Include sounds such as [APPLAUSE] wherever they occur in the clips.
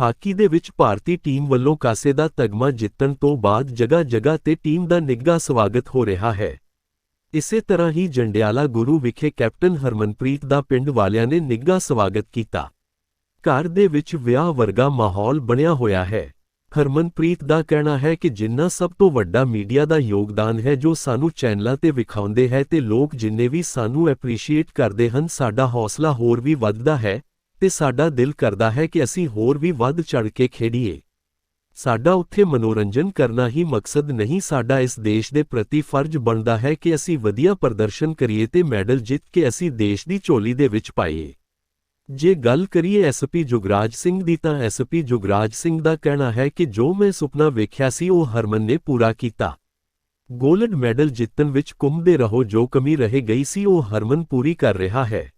Hockey ਦੇ ਵਿੱਚ ਭਾਰਤੀ team ਵੱਲੋਂ ਕਾਸੇ ਦਾ ਤਗਮਾ ਜਿੱਤਣ ਤੋਂ ਬਾਅਦ ਜਗ੍ਹਾ-ਜਗ੍ਹਾ ਤੇ ਟੀਮ ਦਾ ਨਿੱਘਾ ਸਵਾਗਤ ਹੋ ਰਿਹਾ ਹੈ। ਇਸੇ ਤਰ੍ਹਾਂ ਹੀ ਜੰਡਿਆਲਾ ਗੁਰੂ ਵਿਖੇ ਕੈਪਟਨ ਹਰਮਨਪ੍ਰੀਤ ਦਾ ਪਿੰਡ ਵਾਲਿਆਂ ਨੇ ਨਿੱਘਾ ਸਵਾਗਤ ਕੀਤਾ। ਘਰ ਦੇ ਵਿੱਚ ਵਿਆਹ ਵਰਗਾ ਮਾਹੌਲ ਬਣਿਆ ਹੋਇਆ ਹੈ। ਹਰਮਨਪ੍ਰੀਤ ਦਾ ਕਹਿਣਾ ਹੈ ਕਿ ਜਿੰਨਾ ਸਭ ਤੋਂ ਵੱਡਾ ਮੀਡੀਆ ਦਾ ਯੋਗਦਾਨ ਹੈ ਜੋ ਸਾਨੂੰ ਚੈਨਲਾਂ ਤੇ ਵਿਖਾਉਂਦੇ ਹੈ ਤੇ ਲੋਕ ਜਿੰਨੇ ਵੀ ਸਾਨੂੰ ਐਪਰੀਸ਼ੀਏਟ ਕਰਦੇ ਹਨ ਸਾਡਾ ਹੌਸਲਾ ਹੋਰ ਵੀ ਵੱਧਦਾ ਹੈ ਤੇ ਸਾਡਾ ਦਿਲ ਕਰਦਾ ਹੈ ਕਿ ਅਸੀਂ ਹੋਰ ਵੀ ਵੱਧ ਚੜ ਕੇ ਖੇਡੀਏ। ਸਾਡਾ ਉੱਥੇ ਮਨੋਰੰਜਨ ਕਰਨਾ ਹੀ ਮਕਸਦ ਨਹੀਂ, ਸਾਡਾ ਇਸ ਦੇਸ਼ ਦੇ ਪ੍ਰਤੀ ਫਰਜ਼ ਬਣਦਾ ਹੈ ਕਿ ਅਸੀਂ ਵਧੀਆ ਪ੍ਰਦਰਸ਼ਨ ਕਰੀਏ ਤੇ ਮੈਡਲ ਜਿੱਤ ਕੇ ਅਸੀਂ ਦੇਸ਼ ਦੀ ਝੋਲੀ ਦੇ ਵਿੱਚ ਪਾਈਏ। ਜੇ ਗੱਲ ਕਰੀਏ ਐਸਪੀ ਜੁਗਰਾਜ ਸਿੰਘ ਦੀ ਤਾਂ ਐਸਪੀ ਜੁਗਰਾਜ ਸਿੰਘ ਦਾ ਕਹਿਣਾ ਹੈ ਕਿ ਜੋ ਮੈਂ ਸੁਪਨਾ ਵੇਖਿਆ ਸੀ, ਉਹ ਹਰਮਨ ਨੇ ਪੂਰਾ ਕੀਤਾ। ਗੋਲਡ ਮੈਡਲ ਜਿੱਤਣ ਵਿੱਚ ਕੁੰਭਦੇ ਰਹੋ, ਜੋ ਕਮੀ ਰਹਿ ਗਈ ਸੀ, ਉਹ ਹਰਮਨ ਪੂਰੀ ਕਰ ਰਿਹਾ ਹੈ।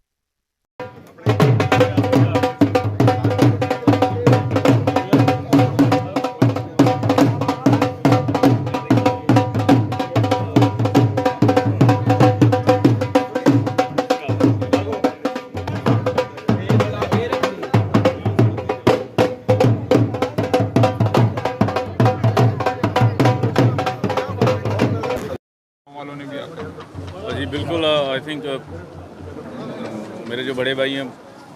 बिल्कुल आई थिंक मेरे जो बड़े भाई हैं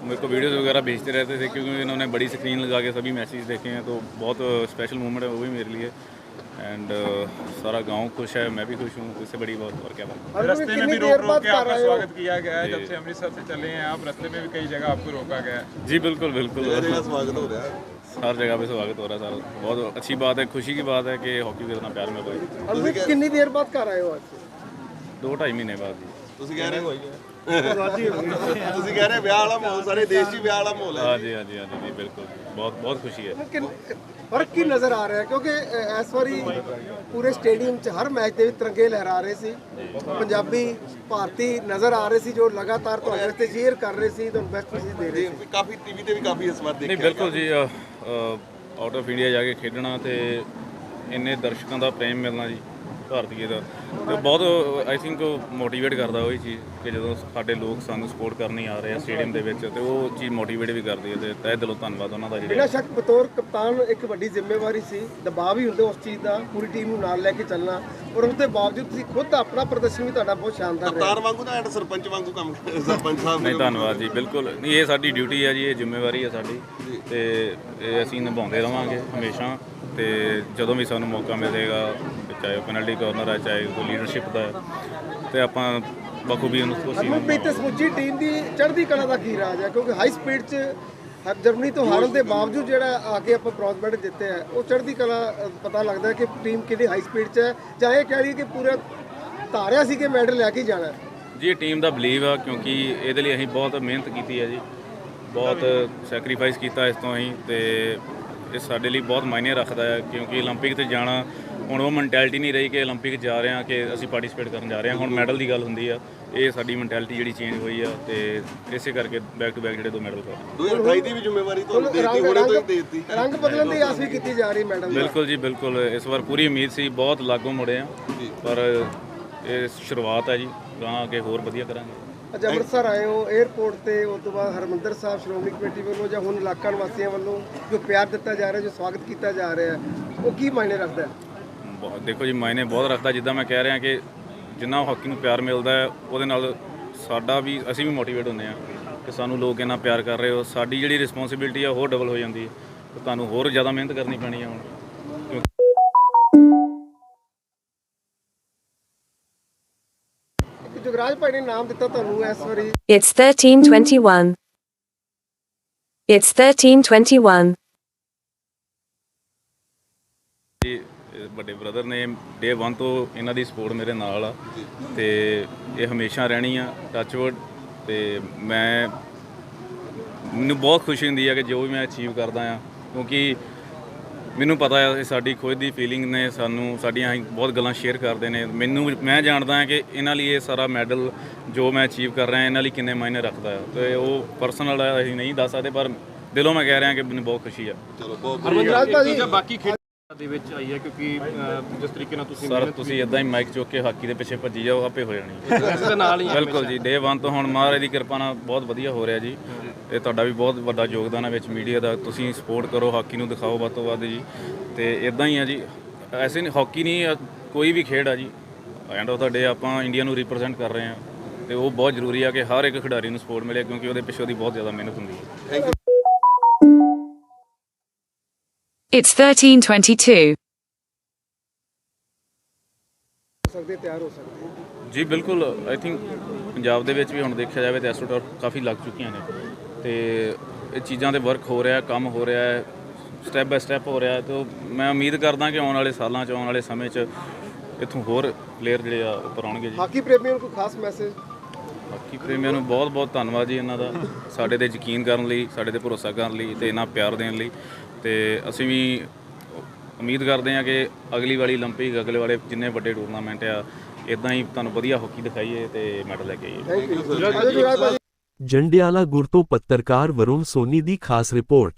मेरे को वीडियोस वगैरह भेजते रहते थे क्योंकि इन्होंने बड़ी स्क्रीन लगा के सभी मैसेज देखे हैं तो बहुत स्पेशल मोमेंट है वो भी मेरे लिए। एंड uh, सारा गाँव खुश है मैं भी खुश हूँ इससे बड़ी बात और क्या बात। रास्ते में भी रोक रोक के आपका स्वागत किया गया है जब से अमृतसर से चले हैं आप रास्ते में भी कई जगह आपको रोका गया है। जी बिल्कुल बिल्कुल। स्वागत हो रहा है। हर जगह पे स्वागत हो रहा है सर। बहुत अच्छी बात है खुशी की बात है कि हॉकी को इतना प्यार में कोई कितनी देर बाद कर आए हो आज? ਦੋ 2.5 ਮਹੀਨੇ ਬਾਅਦ ਜੀ। ਤੁਸੀਂ ਕਹਿ ਰਹੇ ਤੁਸੀਂ ਕਹਿ ਰਹੇ ਵਿਆਹ ਵਾਲਾ ਮਾਹੌਲ ਸਾਰੇ ਦੇਸ਼ 'ਚ ਵਿਆਹ ਵਾਲਾ ਮਾਹੌਲ ਹੈ ਹਾਂਜੀ ਹਾਂਜੀ ਹਾਂਜੀ ਜੀ ਬਿਲਕੁਲ ਜੀ। ਬਹੁਤ ਬਹੁਤ ਖੁਸ਼ੀ ਹੈ। ਫ਼ਰਕ ਕੀ ਨਜ਼ਰ ਆ ਰਿਹਾ? ਕਿਉਂਕਿ ਇਸ ਵਾਰੀ ਪੂਰੇ ਸਟੇਡੀਅਮ 'ਚ ਹਰ ਮੈਚ ਦੇ ਵਿੱਚ ਤਿਰੰਗੇ ਲਹਿਰਾ ਰਹੇ ਸੀ। ਪੰਜਾਬੀ ਭਾਰਤੀ ਨਜ਼ਰ ਆ ਰਹੇ ਸੀ ਜੋ ਲਗਾਤਾਰ ਤੁਹਾਡੇ ਤੇ ਸ਼ੇਅਰ ਕਰ ਰਹੇ ਸੀ ਤੁਹਾਨੂੰ ਬੈਸਟ ਮੈਸੇਜ ਦੇ ਰਹੇ ਸੀ। ਕਾਫੀ ਟੀਵੀ ਤੇ ਵੀ ਕਾਫੀ ਇਸ ਵਾਰ ਦੇਖਿਆ ਬਿਲਕੁਲ ਜੀ ਆਊਟ ਆਫ ਇੰਡੀਆ ਜਾ ਕੇ ਖੇਡਣਾ ਤੇ ਇੰਨੇ ਦਰਸ਼ਕਾਂ ਦਾ ਪ੍ਰੇਮ ਮਿਲਣਾ ਜੀ। ਭਾਰਤੀਏ ਦਾ ਤੇ ਬਹੁਤ ਆਈ ਥਿੰਕ ਮੋਟੀਵੇਟ ਕਰਦਾ ਉਹ ਹੀ ਚੀਜ਼ ਕਿ ਜਦੋਂ ਸਾਡੇ ਲੋਕ ਸਾਨੂੰ ਸਪੋਰਟ ਕਰਨ ਹੀ ਆ ਰਹੇ ਆ ਸਟੇਡੀਅਮ ਦੇ ਵਿੱਚ ਤੇ ਉਹ ਚੀਜ਼ ਮੋਟੀਵੇਟ ਵੀ ਕਰਦੀ ਹੈ ਤੇ ਤਹਿ ਦਿਲੋਂ ਧੰਨਵਾਦ ਉਹਨਾਂ ਦਾ ਬਿਨਾਂ ਜਿਹੜੇ ਸ਼ੱਕ ਬਤੌਰ ਕਪਤਾਨ ਇੱਕ ਵੱਡੀ ਜ਼ਿੰਮੇਵਾਰੀ ਸੀ ਦਬਾਅ ਵੀ ਹੁੰਦੇ ਉਸ ਚੀਜ਼ ਦਾ ਪੂਰੀ ਟੀਮ ਨੂੰ ਨਾਲ ਲੈ ਕੇ ਚੱਲਣਾ। ਔਰ ਉਸ ਦੇ ਬਾਵਜੂਦ ਤੁਸੀਂ ਖੁਦ ਆਪਣਾ ਪ੍ਰਦਰਸ਼ਨ ਵੀ ਤੁਹਾਡਾ ਬਹੁਤ ਸ਼ਾਨਦਾਰ ਰਿਹਾ। ਕਪਤਾਨ ਵਾਂਗੂ ਤਾਂ ਐਂਡ ਸਰਪੰਚ ਵਾਂਗੂ ਕੰਮ ਸਰਪੰਚ ਸਾਹਿਬ ਨਹੀਂ ਧੰਨਵਾਦ ਜੀ ਬਿਲਕੁਲ। ਨਹੀਂ ਇਹ ਸਾਡੀ ਡਿਊਟੀ ਹੈ ਜੀ ਇਹ ਜ਼ਿੰਮੇਵਾਰੀ ਹੈ ਸਾਡੀ। ਤੇ ਇਹ ਅਸੀਂ ਨਿਭਾਉਂਦੇ ਰਵਾਂਗੇ ਹਮੇਸ਼ਾ। ਤੇ ਜਦੋਂ ਵੀ ਸਾਨੂੰ ਮੌਕਾ ਮਿਲੇਗਾ ਚਾਹੇ ਉਹ ਪੈਨਲਟੀ ਕਾਰਨਰ ਹੈ ਚਾਹੇ ਕੋਈ ਲੀਡਰਸ਼ਿਪ ਦਾ ਹੈ ਤੇ ਆਪਾਂ ਬਖੂਬੀ ਉਹਨੂੰ ਅਸੀਂ ਹਰਮਨਪ੍ਰੀਤ ਤੇ ਸਮੁੱਚੀ ਟੀਮ ਦੀ ਚੜ੍ਹਦੀ ਕਲਾ ਦਾ ਕੀ ਰਾਜ ਹੈ ਕਿਉਂਕਿ ਹਾਈ ਸਪੀਡ 'ਚ ਹਰ ਜਰਮਨੀ ਤੋਂ ਹਾਰਨ ਦੇ ਬਾਵਜੂਦ ਜਿਹੜਾ ਆ ਕੇ ਆਪਾਂ ਬ੍ਰੌਂਜ਼ ਮੈਡਲ ਜਿੱਤੇ ਹੈ ਉਹ ਚੜ੍ਹਦੀ ਕਲਾ ਅ, ਪਤਾ ਲੱਗਦਾ ਹੈ ਕਿ ਟੀਮ ਕਿੰਨੀ ਹਾਈ ਸਪੀਡ 'ਚ ਹੈ ਜਾਂ ਇਹ ਕਹਿ ਲਈਏ ਕਿ ਪੂਰਾ ਧਾਰਿਆ ਸੀ ਕਿ ਮੈਡਲ ਲੈ ਕੇ ਹੀ ਜਾਣਾ ਹੈ ਜੀ ਇਹ ਟੀਮ ਦਾ ਬਲੀਵ ਆ ਕਿਉਂਕਿ ਇਹਦੇ ਲਈ ਅਸੀਂ ਬਹੁਤ ਮਿਹਨਤ ਕੀਤੀ ਹੈ ਜੀ ਬਹੁਤ ਸੈਕਰੀਫਾਈਸ ਕੀਤਾ ਇਸ ਤੋਂ ਅਸੀਂ ਤੇ ਇਹ ਸਾਡੇ ਲਈ ਬਹੁਤ ਮਾਇਨੇ ਰੱਖਦਾ ਹੈ ਕਿਉਂਕਿ 올림픽 ਤੇ ਜਾਣਾ ਹੁਣ ਉਹ ਮੈਂਟੈਲਿਟੀ ਨਹੀਂ ਰਹੀ ਕਿ 올림픽 ਜਾ ਰਹੇ ਆ ਕਿ ਅਸੀਂ ਪਾਰਟਿਸਿਪੇਟ ਕਰਨ ਜਾ ਰਹੇ ਆ ਹੁਣ ਮੈਡਲ ਦੀ ਗੱਲ ਹੁੰਦੀ ਆ ਇਹ ਸਾਡੀ ਮੈਂਟੈਲਿਟੀ ਜਿਹੜੀ ਚੇਂਜ ਹੋਈ ਆ ਤੇ ਇਸੇ ਕਰਕੇ ਬੈਕ ਟੂ ਬੈਕ ਜਿਹੜੇ ਦੋ ਮੈਡਲ ਪ੍ਰਾਪਤ 2028 ਦੀ ਵੀ ਜ਼ਿੰਮੇਵਾਰੀ ਤੁਹਾਨੂੰ ਦੇਤੀ ਹੁਣੇ ਤੋਂ ਹੀ ਦੇਤੀ। ਰੰਗ ਬਦਲਣ ਦੀ ਆਸ ਵੀ ਕੀਤੀ ਜਾ ਰਹੀ ਮੈਡਲ ਬਿਲਕੁਲ ਜੀ ਬਿਲਕੁਲ। ਇਸ ਵਾਰ ਪੂਰੀ ਉਮੀਦ ਸੀ ਬਹੁਤ ਲਾਗੋਂ ਮੁੜੇ ਆ ਪਰ ਇਹ ਸ਼ੁਰੂਆਤ ਆ ਜੀ ਗਾਂ ਅੱਗੇ ਹੋਰ ਵਧੀਆ ਕਰਾਂਗੇ। ਅੱਜ ਅੰਮ੍ਰਿਤਸਰ ਆਏ ਹੋ 에어ਪੋਰਟ ਤੇ ਉਸ ਤੋਂ ਬਾਅਦ ਹਰਮੰਦਰ ਸਾਹਿਬ ਸ਼੍ਰੋਮਣੀ ਕਮੇਟੀ ਵੱਲੋਂ ਜਾਂ ਹੁਣ ਇਲਾਕਾ ਨਿਵਾਸੀਆਂ ਵੱਲੋਂ ਜੋ ਪਿਆਰ ਦਿੱਤਾ ਜਾ ਰਿਹਾ ਜੋ ਸਵਾਗਤ ਕੀਤਾ ਜਾ ਰਿਹਾ ਉਹ ਕੀ ਮਾਇਨੇ ਰੱਖਦਾ ਹੈ? ਬਹੁਤ ਦੇਖੋ ਜੀ ਮਾਇਨੇ ਬਹੁਤ ਰੱਖਦਾ ਜਿੱਦਾਂ ਮੈਂ ਕਹਿ ਰਿਹਾ ਕਿ ਜਿੰਨਾ ਹਾਕੀ ਨੂੰ ਪਿਆਰ ਮਿਲਦਾ ਹੈ ਉਹਦੇ ਨਾਲ ਸਾਡਾ ਵੀ ਅਸੀਂ ਵੀ ਮੋਟੀਵੇਟ ਹੁੰਦੇ ਆ ਕਿ ਸਾਨੂੰ ਲੋਕ ਇੰਨਾ ਪਿਆਰ ਕਰ ਰਹੇ ਹੋ ਸਾਡੀ ਜਿਹੜੀ ਰਿਸਪੌਂਸਿਬਿਲਟੀ ਆ ਹੋਰ ਡਬਲ ਹੋ ਜਾਂਦੀ ਹੈ ਤੇ ਤੁਹਾਨੂੰ ਹੋਰ ਜ਼ਿਆਦਾ ਮਿਹਨਤ ਕਰਨੀ ਪੈਣੀ ਹੈ ਹੁਣ ਕਿ ਜੁਗਰਾਜ ਭਾਈ ਨੇ ਨਾਮ ਦਿੱਤਾ ਤੁਹਾਨੂੰ ਇਸ ਵਾਰੀ It's 1321. It's 1321. ਜੀ ਇਹ ਵੱਡੇ ਬ੍ਰਦਰ ਨੇ ਡੇ 1 ਤੋਂ ਇਹਨਾਂ ਦੀ ਸਪੋਰਟ ਮੇਰੇ ਨਾਲ ਆ। ਤੇ ਇਹ ਹਮੇਸ਼ਾ ਰਹਿਣੀ ਆ ਟੱਚਵੁੱਡ ਤੇ ਮੈਂ ਮੈਨੂੰ ਬਹੁਤ ਖੁਸ਼ੀ ਹੁੰਦੀ ਆ ਕਿ ਜੋ ਵੀ ਮੈਂ ਅਚੀਵ ਕਰਦਾ ਆ ਕਿਉਂਕਿ ਮੈਨੂੰ ਪਤਾ ਹੈ ਕਿ ਸਾਡੀ ਖੁਦ ਦੀ ਫੀਲਿੰਗ ਨੇ ਸਾਨੂੰ ਸਾਡੀਆਂ ਅਸੀਂ ਬਹੁਤ ਗੱਲਾਂ ਸ਼ੇਅਰ ਕਰਦੇ ਨੇ। ਮੈਨੂੰ ਮੈਂ ਜਾਣਦਾ ਹਾਂ ਕਿ ਇਹਨਾਂ ਲਈ ਇਹ ਸਾਰਾ ਮੈਡਲ ਜੋ ਮੈਂ ਅਚੀਵ ਕਰ ਰਿਹਾ ਇਹਨਾਂ ਲਈ ਕਿੰਨੇ ਮਾਇਨੇ ਰੱਖਦਾ ਹੈ ਤੇ ਉਹ ਪਰਸਨਲ ਹੈ ਅਸੀਂ ਨਹੀਂ ਦੱਸ ਸਕਦੇ ਪਰ ਦਿਲੋਂ ਮੈਂ ਕਹਿ ਰਿਹਾ ਕਿ ਮੈਨੂੰ ਬਹੁਤ ਖੁਸ਼ੀ ਆ। ਚਲੋ ਬਹੁਤ ਭਾਜੀ। ਬਾਕੀ ਦੇ ਵਿੱਚ ਆਈ ਹੈ ਕਿਉਂਕਿ ਜਿਸ ਤਰੀਕੇ ਨਾਲ ਤੁਸੀਂ ਸਰ ਤੁਸੀਂ ਇਦਾਂ ਹੀ ਮਾਈਕ ਚੁੱਕ ਕੇ ਹਾਕੀ ਦੇ ਪਿੱਛੇ ਭੱਜੀ ਜਾਓ ਆਪੇ ਹੋ ਜਾਣੀ ਇਸ [LAUGHS] ਦੇ ਨਾਲ ਹੀ ਬਿਲਕੁਲ ਜੀ ਡੇ 1 ਤੋਂ ਹੁਣ ਮਹਾਰਾਜ ਦੀ ਕਿਰਪਾ ਨਾਲ ਬਹੁਤ ਵਧੀਆ ਹੋ ਰਿਹਾ ਜੀ। ਇਹ ਤੁਹਾਡਾ ਵੀ ਬਹੁਤ ਵੱਡਾ ਯੋਗਦਾਨ ਹੈ ਵਿੱਚ ਮੀਡੀਆ ਦਾ। ਤੁਸੀਂ ਸਪੋਰਟ ਕਰੋ ਹਾਕੀ ਨੂੰ ਦਿਖਾਓ ਵੱਧ ਤੋਂ ਵੱਧ ਜੀ। ਤੇ ਇਦਾਂ ਹੀ ਆ ਜੀ ਐਸੇ ਨਹੀਂ ਹਾਕੀ ਨਹੀਂ ਕੋਈ ਵੀ ਖੇਡ ਆ ਜੀ। ਐਂਡ ਆਫ ਦਾ ਡੇ ਆਪਾਂ ਇੰਡੀਆ ਨੂੰ ਰਿਪਰੈਜ਼ੈਂਟ ਕਰ ਰਹੇ ਹਾਂ। ਤੇ ਉਹ ਬਹੁਤ ਜ਼ਰੂਰੀ ਆ ਕਿ ਹਰ ਇੱਕ ਖਿਡਾਰੀ ਨੂੰ ਸਪੋਰਟ ਮਿਲੇ ਕਿਉਂਕਿ ਉਹਦੇ ਪਿੱਛੇ ਉਹਦੀ ਬਹੁਤ ਜ਼ਿਆਦਾ ਮਿਹਨਤ ਹੁੰਦੀ ਹੈ। It's 1322. ਹੋ ਸਕਦੇ ਤਿਆਰ ਹੋ ਸਕਦੇ ਆ। ਜੀ ਬਿਲਕੁਲ ਆਈ ਥਿੰਕ ਪੰਜਾਬ ਦੇ ਵਿੱਚ ਵੀ ਹੁਣ ਦੇਖਿਆ ਜਾਵੇ ਤੇ ਐਸਟ੍ਰੋਟਰ ਕਾਫੀ ਲੱਗ ਚੁੱਕੀਆਂ ਨੇ ਤੇ ਇਹ ਚੀਜ਼ਾਂ ਤੇ ਵਰਕ ਹੋ ਰਿਹਾ ਕੰਮ ਹੋ ਰਿਹਾ ਹੈ ਸਟੈਪ ਬਾਈ ਸਟੈਪ ਹੋ ਰਿਹਾ ਹੈ ਤੇ ਉਹ ਮੈਂ ਉਮੀਦ ਕਰਦਾ ਕਿ ਆਉਣ ਵਾਲੇ ਸਾਲਾਂ 'ਚ ਆਉਣ ਵਾਲੇ ਸਮੇਂ 'ਚ ਇੱਥੋਂ ਹੋਰ ਪਲੇਅਰ ਜਿਹੜੇ ਆ ਉੱਪਰ ਆਉਣਗੇ ਜੀ ਹਾਕੀ ਪ੍ਰੇਮੀਆਂ ਨੂੰ ਕੋਈ ਖਾਸ ਮੈਸੇਜ ਬਾਕੀ ਪ੍ਰੇਮੀਆਂ ਨੂੰ ਬਹੁਤ ਬਹੁਤ ਧੰਨਵਾਦ ਜੀ ਇਹਨਾਂ ਦਾ ਸਾਡੇ ਤੇ ਯਕੀਨ ਕਰਨ ਲਈ ਸਾਡੇ ਤੇ ਭਰੋਸਾ ਕਰਨ ਲਈ ਤੇ ਇਹਨਾਂ ਪਿਆਰ ਦੇਣ ਲਈ ਤੇ ਅਸੀਂ ਵੀ ਉਮੀਦ ਕਰਦੇ ਹਾਂ ਕਿ ਅਗਲੀ ਵਾਲੀ 올림픽 ਅਗਲੇ ਵਾਲੇ ਜਿੰਨੇ ਵੱਡੇ ਟੂਰਨਾਮੈਂਟ ਆ ਇਦਾਂ ਹੀ ਤੁਹਾਨੂੰ ਵਧੀਆ ਹਾਕੀ ਦਿਖਾਈਏ ਤੇ ਮੈਡਲ ਲੈ ਕੇ ਆਈਏ ਥੈਂਕ ਯੂ ਆਜੋ ਜੁਗਰਾਜ ਭਾਜੀ ਜੰਡਿਆਲਾ ਗੁਰ ਤੋਂ ਪੱਤਰਕਾਰ ਵਰੁਣ ਸੋਨੀ ਦੀ ਖਾਸ ਰਿਪੋਰਟ